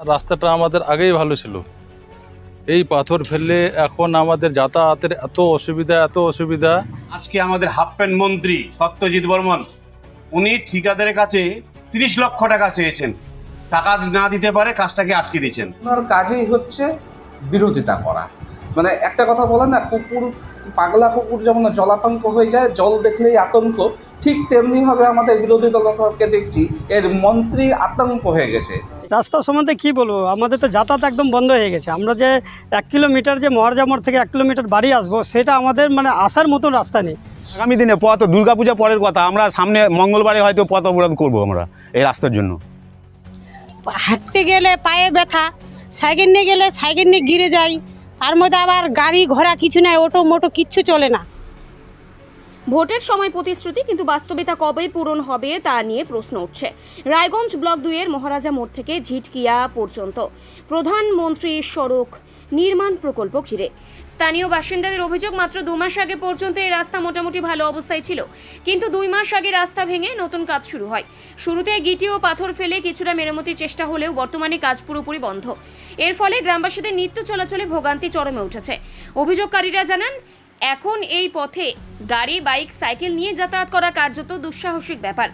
রাস্তাটা আমাদের আগেই ভালো ছিল। এই পাথর ফেললে এখন আমাদের যাতায়াতের এত অসুবিধা এত অসুবিধা। আজকে আমাদের হাফ প্যান্ট মন্ত্রী সত্যজিৎ বর্মন উনি ঠিকাদারের কাছে তিরিশ লক্ষ টাকা চেয়েছেন। টাকা না দিতে পারে কাজটাকে আটকে দিয়েছেন। ওনার কাজেই হচ্ছে বিরোধিতা করা। মানে একটা কথা বলে না কুকুর পাগলা কুকুর যেমন জলাতঙ্ক হয়ে যায় জল দেখলেই আতঙ্ক ঠিক তেমনিভাবে আমাদের বিরোধী দলকে দেখছি এর মন্ত্রী আতঙ্ক হয়ে গেছে। রাস্তা সম্বন্ধে কি বলব? আমাদের তো যাতায়াত একদম বন্ধ হয়ে গেছে। আমরা যে এক কিলোমিটার যে মহারাজামোড় থেকে এক কিলোমিটার বাড়ি আসব সেটা আমাদের মানে আসার মতন রাস্তা নেই। আগামী দিনে পথ দুর্গাপূজা পরের কথা আমরা সামনে মঙ্গলবারে হয়তো পথ অবরোধ করব আমরা এই রাস্তার জন্য। হাঁটতে গেলে পায়ে ব্যথা সাইকেল নিয়ে গেলে সাইকেল নিয়ে গিরে যাই তার মধ্যে আবার গাড়ি ঘোড়া কিছু নাই অটো মোটো কিচ্ছু চলে না। ভোটের সময় প্রতিশ্রুতি, কিন্তু বাস্তবে তা কবে পূরণ হবে তা নিয়ে প্রশ্ন উঠছে। রায়গঞ্জ ব্লক দুইয়ের মহারাজা মোড় থেকে ঝিটকিয়া পর্যন্ত। প্রধানমন্ত্রী সড়ক নির্মাণ প্রকল্প ঘিরে। স্থানীয় বাসিন্দাদের অভিযোগ, মাত্র দু মাস আগে পর্যন্ত এই রাস্তা মোটামুটি ভালো অবস্থায় ছিল। কিন্তু দুই মাস আগে রাস্তা ভেঙে নতুন কাজ শুরু হয়। শুরুতে গিটি ও পাথর ফেলে কিছুটা মেরামতির চেষ্টা হলেও বর্তমানে কাজ পুরোপুরি বন্ধ। এর ফলে গ্রামবাসীদের নিত্য চলাচলে ভোগান্তি চরমে উঠেছে। অভিযোগকারীরা জানান এখন এই পথে গাড়ি, বাইক, সাইকেল নিয়ে যাতায়াত করা কার্যত দুঃসাহসিক ব্যাপার।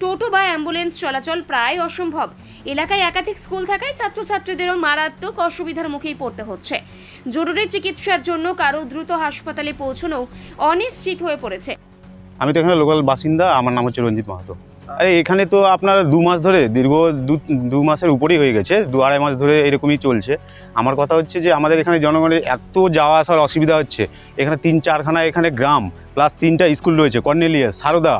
টোটো বা অ্যাম্বুলেন্স চলাচল প্রায় অসম্ভব। এলাকায় একাধিক স্কুল থাকায় ছাত্রছাত্রীদেরও মারাত্মক অসুবিধার মুখেই পড়তে হচ্ছে। জরুরি চিকিৎসার জন্য কারও দ্রুত হাসপাতালে পৌঁছানো অনিশ্চিত হয়ে পড়েছে। আমি তো এখানে লোকাল বাসিন্দা, আমার নাম হচ্ছে রঞ্জিত মাহাতো। আরে, এখানে তো আপনার দু মাস ধরে, দীর্ঘ দু মাসের উপরেই হয়ে গেছে, দু আড়াই মাস ধরে এরকমই চলছে। আমার কথা হচ্ছে যে, আমাদের এখানে জনগণের এত যাওয়া আসার অসুবিধা হচ্ছে, এখানে তিন চারখানা এখানে গ্রাম প্লাস তিনটা স্কুল রয়েছে, কর্নেলিয়াস, সারদা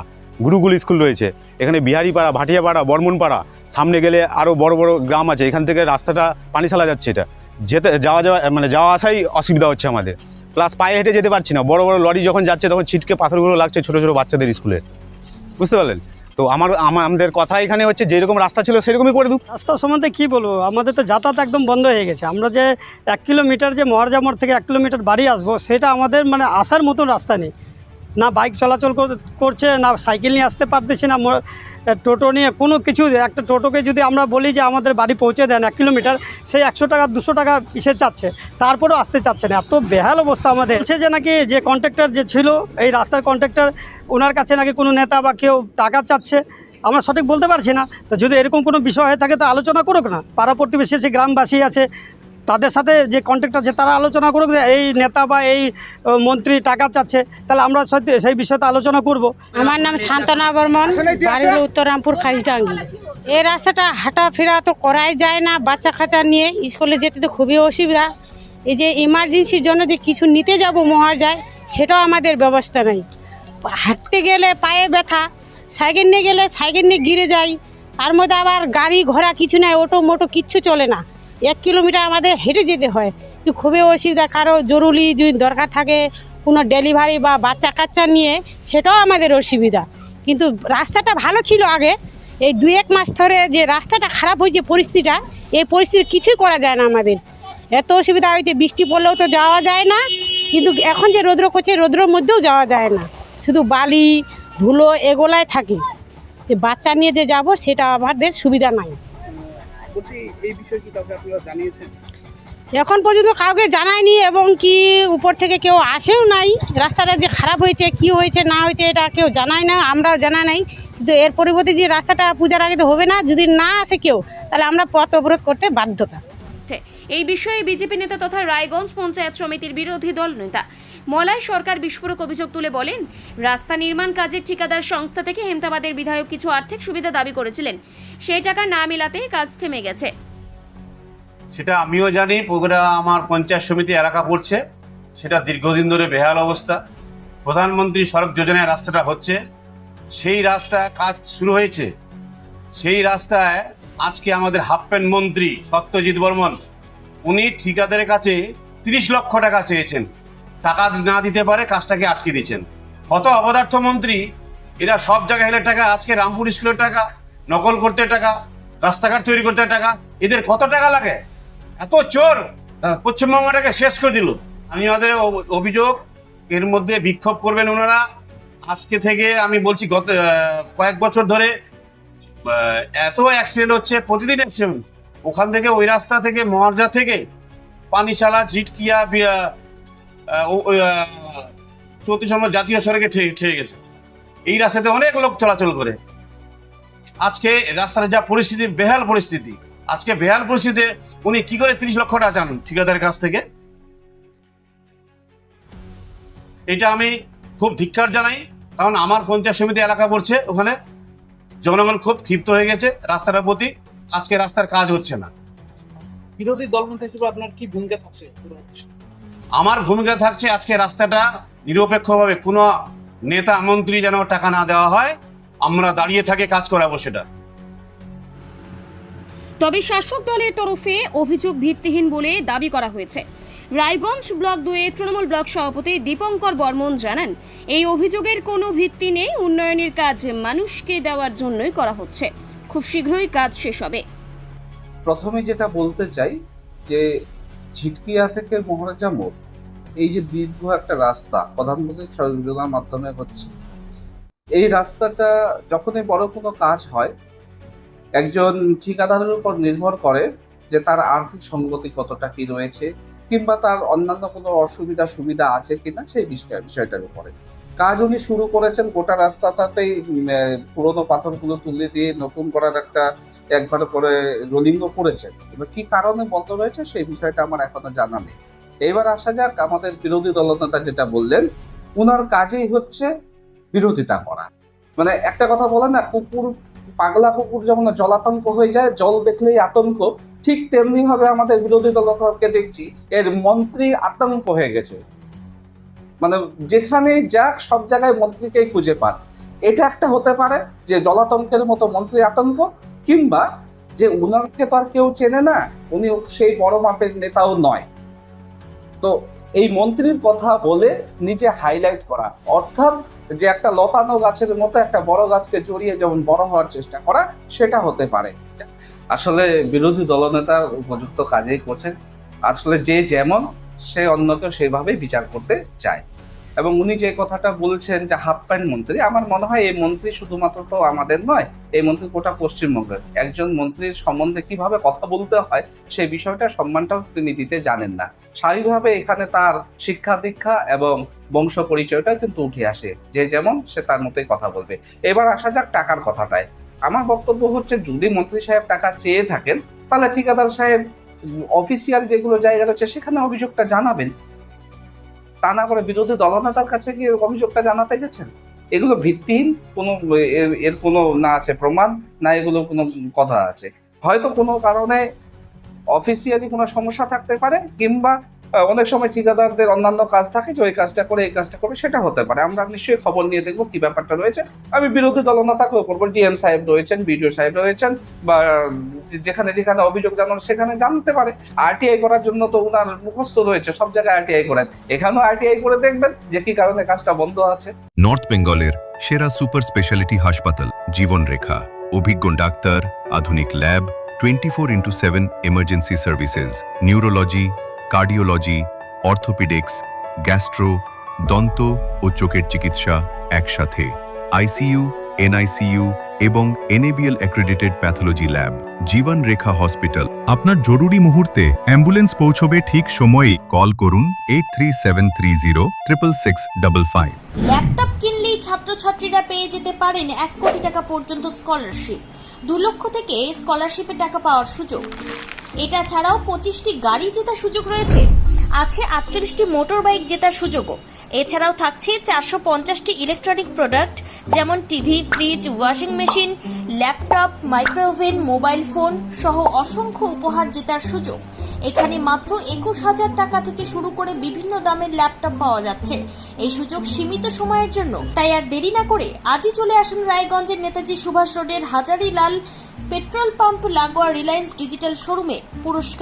গুরুকুল স্কুল রয়েছে। এখানে বিহারিপাড়া, ভাটিয়াপাড়া, বর্মনপাড়া, সামনে গেলে আরও বড় বড় গ্রাম আছে, এখান থেকে রাস্তাটা পানিশালা যাচ্ছে এটা। যেতে, যাওয়া যাওয়া মানে যাওয়া আসাই অসুবিধা হচ্ছে আমাদের। প্লাস পায়ে হেঁটে যেতে পারছি না, বড় বড় লরি যখন যাচ্ছে, তখন ছিটকে পাথরগুলো লাগছে ছোটো ছোটো বাচ্চাদের স্কুলে। বুঝতে পারলেন? তো আমার, আমাদের কথা এখানে হচ্ছে যেরকম রাস্তা ছিল সেরকমই করে দু। রাস্তা সম্বন্ধে কি বলব? আমাদের তো যাতায়াত একদম বন্ধ হয়ে গেছে। আমরা যে এক কিলোমিটার যে মহারাজামোড় থেকে এক কিলোমিটার বাড়ি আসব, সেটা আমাদের মানে আসার মতন রাস্তা নেই। না বাইক চলাচল করছে, না সাইকেল নিয়ে আসতে পারতেছি, না টোটো নিয়ে কোনো কিছু, একটা টোটোকে যদি আমরা বলি যে আমাদের বাড়ি পৌঁছে দেন এক কিলোমিটার, সেই একশো টাকা, দুশো টাকা ইসে চাচ্ছে। তারপরেও আসতে চাচ্ছে না। এত বেহাল অবস্থা আমাদের। বলছে যে নাকি যে কন্ট্রাক্টর যে ছিল, এই রাস্তার কন্ট্রাক্টর ওনার কাছে নাকি কোনো নেতা বা কেউ টাকা চাচ্ছে? আমরা সঠিক বলতে পারছি না। তো যদি এরকম কোনো বিষয় হয়ে থাকে, তো আলোচনা করুক না। পাড়া প্রতিবেশী আছে, গ্রামবাসী আছে তাদের সাথে যে কন্ট্রাক্ট আছে তারা আলোচনা করুক যে এই নেতা বা এই মন্ত্রী টাকা চাচ্ছে তাহলে আমরা সত্যি সেই বিষয়তে আলোচনা করব। আমার নাম শান্তনা বর্মন বাড়ি হলো উত্তরামপুর খাইজডাঙ্গি। এই রাস্তাটা হাঁটাফেরা তো করাই যায় না বাচ্চা কাচ্চা নিয়ে স্কুলে যেতে তো খুবই অসুবিধা। এই যে ইমার্জেন্সির জন্য যে কিছু নিতে যাব মহার যায় সেটাও আমাদের ব্যবস্থা নেই। হাঁটতে গেলে পায়ে ব্যথা সাইকেল নিয়ে গেলে সাইকেল নিয়ে গিরে যাই তার মধ্যে আবার গাড়ি ঘোড়া কিছু নাই অটো মোটো কিচ্ছু চলে না। এক কিলোমিটার আমাদের হেঁটে যেতে হয়। তো খুবই অসুবিধা, কারও জরুরি যদি দরকার থাকে কোনো ডেলিভারি বা বাচ্চা কাচ্চা নিয়ে, সেটাও আমাদের অসুবিধা। কিন্তু রাস্তাটা ভালো ছিল আগে। এই দুই এক মাস ধরে যে রাস্তাটা খারাপ হয়েছে পরিস্থিতিটা, এই পরিস্থিতি কিছুই করা যায় না আমাদের। এত অসুবিধা হয়েছে, বৃষ্টি পড়লেও তো যাওয়া যায় না, কিন্তু এখন যে রৌদ্র করছে রৌদ্রের মধ্যেও যাওয়া যায় না। শুধু বালি, ধুলো এগুলাই থাকে। যে বাচ্চা নিয়ে যে যাব, সেটা আমাদের সুবিধা নাই। এখন পর্যন্ত কাউকে জানায়নি এবং কি উপর থেকে কেউ আসেও নাই। রাস্তাটা যে খারাপ হয়েছে কি হয়েছে না হয়েছে এটা কেউ জানায় না আমরাও জানা নাই। কিন্তু এর পরিবর্তে যে রাস্তাটা পূজার আগে তো হবে না যদি না আসে কেউ তাহলে আমরা পথ অবরোধ করতে বাধ্যতা এই বিষয়ে বিজেপি নেতা তথা রায়গঞ্জ পঞ্চায়েত সমিতির বিরোধী দল নেতা মলয় সরকার বিস্ফোরক অভিযোগ তুলে বলেন, রাস্তা নির্মাণ কাজের ঠিকাদার সংস্থা থেকে হেমতাবাদের বিধায়ক কিছু আর্থিক সুবিধা দাবি করেছিলেন। সেই টাকা না মেলাতে কাজ থেমে গেছে। সেটা আমিও জানি পুকুরা আমার পঞ্চায়েত সমিতি এলাকা পড়ছে সেটা দীর্ঘদিন ধরে বেহাল অবস্থা। প্রধানমন্ত্রী সড়ক যোজনায় রাস্তাটা হচ্ছে। সেই রাস্তায় কাজ শুরু হয়েছে। সেই রাস্তায় আজকে আমাদের হাফ প্যান্ট মন্ত্রী সত্যজিৎ বর্মন, উনি ঠিকাদারের কাছে তিরিশ লক্ষ টাকা চেয়েছেন। টাকা না দিতে পারে, কাজটাকে আটকে দিয়েছেন। কত অপদার্থ মন্ত্রী, এরা সব জায়গায় হেলে টাকা, আজকে রামপুর স্কুলের টাকা, নকল করতে টাকা, রাস্তাঘাট তৈরি করতে টাকা, এদের কত টাকা লাগে? এত চোর! পশ্চিমবঙ্গটাকে শেষ করে দিল। আমি অ- অভিযোগ, এর মধ্যে বিক্ষোভ করবেন ওনারা। আজকে থেকে আমি বলছি, গত কয়েক বছর ধরে এত অ্যাক্সিডেন্ট হচ্ছে, প্রতিদিন অ্যাক্সিডেন্ট ওখান থেকে ওই রাস্তা থেকে, মহার্জা থেকে পানিশালা জিটকিয়া চৌত্রিশ নম্বর জাতীয় সড়কে ঠেকে গেছে। এই রাস্তাতে অনেক লোক চলাচল করে। আজকে রাস্তার যা পরিস্থিতি, বেহাল পরিস্থিতি। আজকে বেহাল পরিস্থিতিতে উনি কি করে তিরিশ লক্ষ টাকা চান ঠিকাদারের কাছ থেকে? এটা আমি খুব ধিক্কার জানাই, কারণ আমার পঞ্চায়েত সমিতি এলাকা পড়ছে, ওখানে জনগণ খুব ক্ষিপ্ত হয়ে গেছে রাস্তাটার প্রতি। আজকে রাস্তার কাজ হচ্ছে না। বিরোধী দলমন্ত্রী হিসেবে আপনার কি ভূমিকা থাকছে? আমার ভূমিকা থাকছে আজকে রাস্তাটা নিরপেক্ষভাবে কোনো নেতা মন্ত্রী যেন টাকা না দেওয়া হয় আমরা দাঁড়িয়ে থাকে কাজ করাবো সেটা। তবে শাসক দলের তরফে অভিযোগ ভিত্তিহীন বলে দাবি করা হয়েছে। রায়গঞ্জ ব্লক দুয়ে তৃণমূল ব্লক সভাপতি দীপঙ্কর বর্মন জানান এই অভিযোগের কোনো ভিত্তি নেই উন্নয়নের কাজ মানুষকে দেওয়ার জন্যই করা হচ্ছে। খুব শীঘ্রই কাজ শেষ হবে। প্রথমে যেটা বলতে চাই যে ঝিটকিয়া থেকে মহারাজা মোড়। এই যে দীর্ঘ একটা রাস্তা প্রধানমন্ত্রী সড়ক মাধ্যমে হচ্ছে। এই রাস্তাটা যখনই বড় কোনো কাজ হয়, একজন ঠিকাদারের উপর নির্ভর করে যে তার আর্থিক সঙ্গতি কতটা কি রয়েছে, কিংবা তার অন্যান্য কোনো অসুবিধা সুবিধা আছে কিনা, সেই বিষয় বিষয়টার উপরে। কাজ উনি শুরু করেছেন গোটা রাস্তাটাতেই পুরোনো পাথরগুলো তুলে দিয়ে নতুন করার একটা, একবার করে রোলিংও করেছেন। এবার কি কারণে বন্ধ রয়েছে সেই বিষয়টা আমার এখনও জানা নেই। এবার আসা যাক আমাদের বিরোধী দলনেতা যেটা বললেন, উনার কাজেই হচ্ছে বিরোধিতা করা। মানে একটা কথা বলে না, কুকুর, পাগলা কুকুর যেমন জলাতঙ্ক হয়ে যায়, জল দেখলেই আতঙ্ক, ঠিক তেমনি ভাবে আমাদের বিরোধী দলকে দেখছি, এর মন্ত্রী আতঙ্ক হয়ে গেছে। মানে যেখানে যাক, সব জায়গায় মন্ত্রীকেই খুঁজে পান। এটা একটা হতে পারে যে জলাতঙ্কের মতো মন্ত্রী আতঙ্ক, কিংবা যে উনাকে তো আর কেউ চেনে না উনি সেই বড় মাপের নেতাও নয়। তো এই মন্ত্রীর কথা বলে নিজে হাইলাইট করা, অর্থাৎ যে একটা লতানো গাছের মতো একটা বড় গাছকে জড়িয়ে যেমন বড় হওয়ার চেষ্টা করা, সেটা হতে পারে। আসলে বিরোধী দলনেতা উপযুক্ত কাজেই করছে আসলে যে যেমন সে অন্যকে সেভাবেই বিচার করতে চায়। এবং উনি যে কথাটা বলছেন যে হাফ প্যান্ট মন্ত্রী, আমার মনে হয় এই মন্ত্রী শুধুমাত্র তো আমাদের নয়, এই মন্ত্রী গোটা পশ্চিমবঙ্গের। একজন মন্ত্রীর সম্বন্ধে কীভাবে কথা বলতে হয় সেই বিষয়টা সম্মানটাও তিনি দিতে জানেন না। স্বাভাবিকভাবে এখানে তার শিক্ষা দীক্ষা এবং বংশ পরিচয়টা কিন্তু উঠে আসে। যে যেমন সে তার মতোই কথা বলবে। এবার আসা যাক টাকার কথাটায়। আমার বক্তব্য হচ্ছে, যদি মন্ত্রী সাহেব টাকা চেয়ে থাকেন, তাহলে ঠিকাদার সাহেব অফিসিয়াল যেগুলো জায়গা রয়েছে সেখানে অভিযোগটা জানাবেন। তা না করে বিরোধী দলনেতার কাছে গিয়ে অভিযোগটা জানাতে গেছেন? এগুলো ভিত্তিহীন, কোনো এর- কোনো না আছে প্রমাণ, না এগুলো কোনো কথা আছে। হয়তো কোনো কারণে অফিসিয়ালি কোনো সমস্যা থাকতে পারে, কিংবা অনেক সময় ঠিকাদারদের অন্যান্য কাজ থাকে যে ওই কাজটা করে, এই কাজটা করে সেটা হতে পারে। আমরা নিশ্চয়ই খবর নিয়ে দেখব কি ব্যাপারটা রয়েছে। আমি বিরোধী দলনেতাকেও করব, ডিএম সাহেব রয়েছেন, বিডিও সাহেব রয়েছেন, বা যেখানে যেখানে অভিযোগ জানানো সেখানে জানতে পারে। আরটিআই করার জন্য তো উনার মুখস্থ রয়েছে, সব জায়গায় আরটিআই করেন। এখানেও আরটিআই করে দেখবেন যে কি কারণে কাজটা বন্ধ আছে। নর্থ বেঙ্গলের সেরা সুপার স্পেশালিটি হাসপাতাল, জীবনরেখা। অভিজ্ঞ ডাক্তার, আধুনিক lab, twenty four into seven emergency services, neurology cardiology, orthopaedics, gastro, দন্ত ও চোখের চিকিৎসা একসাথে। আইসিইউ, এনআইসিইউ এবং NABL accredited pathology lab, Jibon Rekha hospital. আপনার জরুরি মুহূর্তে অ্যাম্বুলেন্স পৌঁছবে ঠিক সময়েই কল করুন eight three seven three zero triple six double five. Laptop কিনলেই ছাত্রছাত্রীরা পেয়ে যেতে পারেন এক কোটি টাকা পর্যন্ত স্কলারশিপ। দু লক্ষ থেকে স্কলারশিপের টাকা পাওয়ার সুযোগ। এটা ছাড়াও পঁচিশটি গাড়ি জেতার সুযোগ রয়েছে। আছে আটচল্লিশটি মোটর বাইক জেতার সুযোগও। এছাড়াও থাকছে চারশো পঞ্চাশটি ইলেকট্রনিক প্রোডাক্ট যেমন TV, fridge, washing machine, laptop micro oven mobile phone সহ অসংখ্য উপহার জেতার সুযোগ। এখানে মাত্র একুশ হাজার টাকা থেকে শুরু করে বিভিন্ন দামের ল্যাপটপ পাওয়া যাচ্ছে। এই সুযোগ সীমিত সময়ের জন্য, তাই আর দেরি না করে আজই চলে আসুন রায়গঞ্জের নেতাজি সুভাষ রোডের হাজারিলাল পেট্রোল পাম্প লাগোয়া রিলায়েন্স ডিজিটাল শোরুমে পুরস্কার